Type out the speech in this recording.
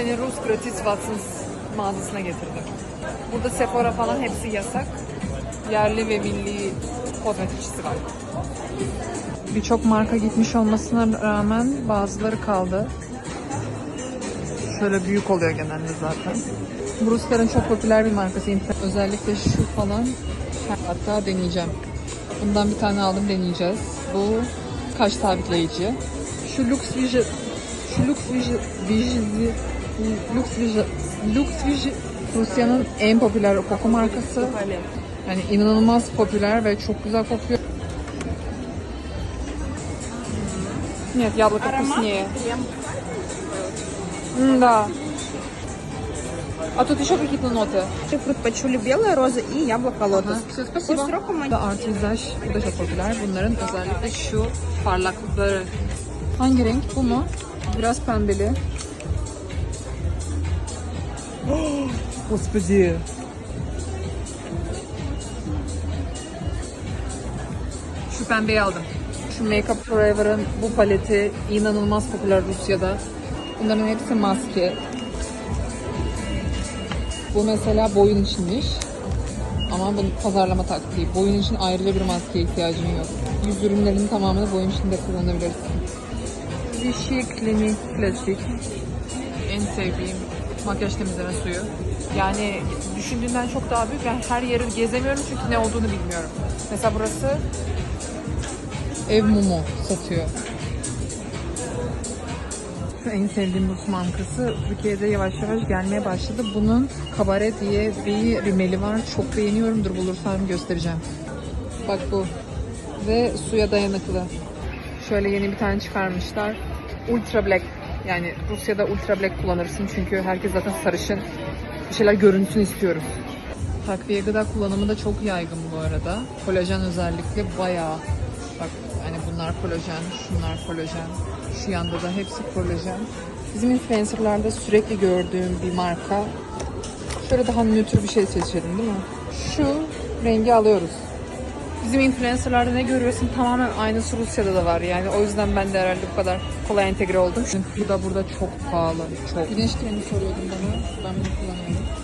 seni Rus gratis Watsons mağazasına getirdim. Burada Sephora falan hepsi yasak. Yerli ve milli kozmetikçisi var. Birçok marka gitmiş olmasına rağmen bazıları kaldı. Şöyle büyük oluyor genelde zaten. Bu Rusların çok popüler bir markası. Özellikle şu falan. Hatta deneyeceğim. Bundan bir tane aldım deneyeceğiz. Bu kaş sabitleyici. Şu Lux Vij şu Lux Vij Lux Vij Lux Vij Rusya'nın en popüler koku markası. Yani inanılmaz popüler ve çok güzel kokuyor. Нет, яблоко вкуснее. Да. А тут еще какие-то ноты. Фрукт почули белая роза и яблоко лотос. Все, По спасибо. сроку мы Da artizaj, bu da çok popüler. Bunların özellikle şu parlaklıkları. Hangi renk? Bu mu? Biraz pembeli. Господи. Şu pembeyi aldım. Şu Make Up Forever'ın bu paleti inanılmaz popüler Rusya'da. Bunların hepsi maske. Bu mesela boyun içinmiş. Ama bu pazarlama taktiği. Boyun için ayrıca bir maskeye ihtiyacın yok. Yüz ürünlerinin tamamını boyun içinde kullanabilirsin. Vichy Clinic Classic. En sevdiğim makyaj temizleme suyu. Yani düşündüğünden çok daha büyük. Ben her yeri gezemiyorum çünkü ne olduğunu bilmiyorum. Mesela burası ev mumu satıyor. En sevdiğim Rus markası Türkiye'de yavaş yavaş gelmeye başladı. Bunun kabare diye bir rimeli var. Çok beğeniyorum. Dur bulursam göstereceğim. Bak bu. Ve suya dayanıklı. Şöyle yeni bir tane çıkarmışlar. Ultra Black. Yani Rusya'da Ultra Black kullanırsın çünkü herkes zaten sarışın. Bir şeyler görünsün istiyoruz. Takviye gıda kullanımı da çok yaygın bu arada. Kolajen özellikle bayağı. Bak hani bunlar kolajen, şunlar kolajen. Şu yanda da hepsi kolajen. Bizim influencerlarda sürekli gördüğüm bir marka. Şöyle daha nötr bir şey seçelim değil mi? Şu rengi alıyoruz. Bizim influencerlarda ne görüyorsun tamamen aynısı Rusya'da da var yani o yüzden ben de herhalde bu kadar kolay entegre oldum. Bu da burada çok pahalı, çok. Güneş kremi soruyordum bana, ben bunu kullanıyorum.